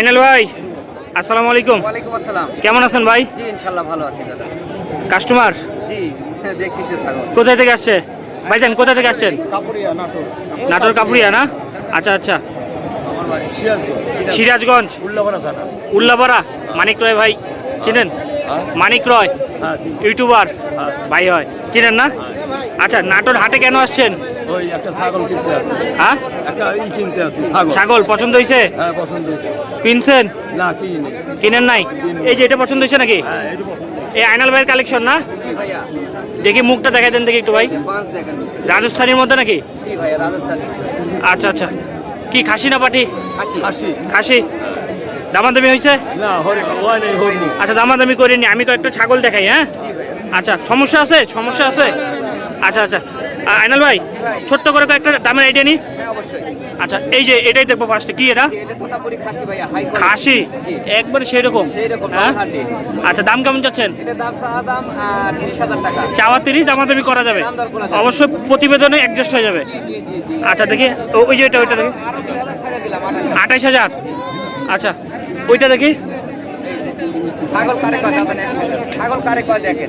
আইনাল ভাই আসসালামু আলাইকুম। ওয়ালাইকুম আসসালাম। কেমন আছেন ভাই? জি ইনশাল্লাহ ভালো আছি দাদা। কাস্টমার? জি দেখতেছি ছাগল। কোথায় থেকে আসছে? ভাইজান কোথা থেকে আসছেন? কাপুরিয়া নাটোর। নাটোর কাপুরিয়া না? আচ্ছা আচ্ছা। আমার বাড়ি সিরাজগঞ্জ। সিরাজগঞ্জ? উল্লাপাড়া থানা। উল্লাপাড়া? মানিক রয় ভাই চিনেন? হ্যাঁ। মানিক রয়? হ্যাঁ ইউটিউবার? হ্যাঁ। ভাই হয়। চিনেন না? আচ্ছা নাটোর হাটে কেন আসছেন? ওই একটা ছাগল কিনতে আসি। হ্যাঁ? একটা ই কিনতে আসি ছাগল। ছাগল পছন্দ হয়েছে হ্যাঁ পছন্দ হয়েছে কিনছেন? না কিনি কিনেন নাই? এই যে এটা পছন্দ হয়েছে নাকি? হ্যাঁ এটা পছন্দ এই আইনাল ভাইয়ের কালেকশন না? দেখি মুখটা দেখাই দেন দেখি একটু ভাই। রাজস্থানের মধ্যে নাকি? জি ভাইয়া রাজস্থান। আচ্ছা আচ্ছা। কি খাসি না আসি খাসি। দামাদামি হয়েছে আচ্ছা দামাদামি করিনি আমি কয়েকটা ছাগল দেখাই হ্যাঁ? আচ্ছা সমস্যা আছে? সমস্যা আছে? আচ্ছা আচ্ছা। আইনাল ভাই ছোট্ট করে কয়েকটা দামের আইডিয়া নি? হ্যাঁ আচ্ছা এই যে এটাই দেখব ফার্স্টে কি এটা? এটা খাসি একবারে সেই রকম হ্যাঁ? আচ্ছা দাম কেমন যাচ্ছেন? এটা চাওয়া তিরিশ দামাদামি করা যাবে? দাম করা যাবে। অবশ্যই প্রতিবেদনে অ্যাডজাস্ট হয়ে যাবে। আচ্ছা দেখি ওই যে ওইটা ওইটা দেখি। আঠাইশ হাজার আচ্ছা ওইটা দেখি। ছাগল কারে কয় দাদা ছাগল কারে কয় দেখেন।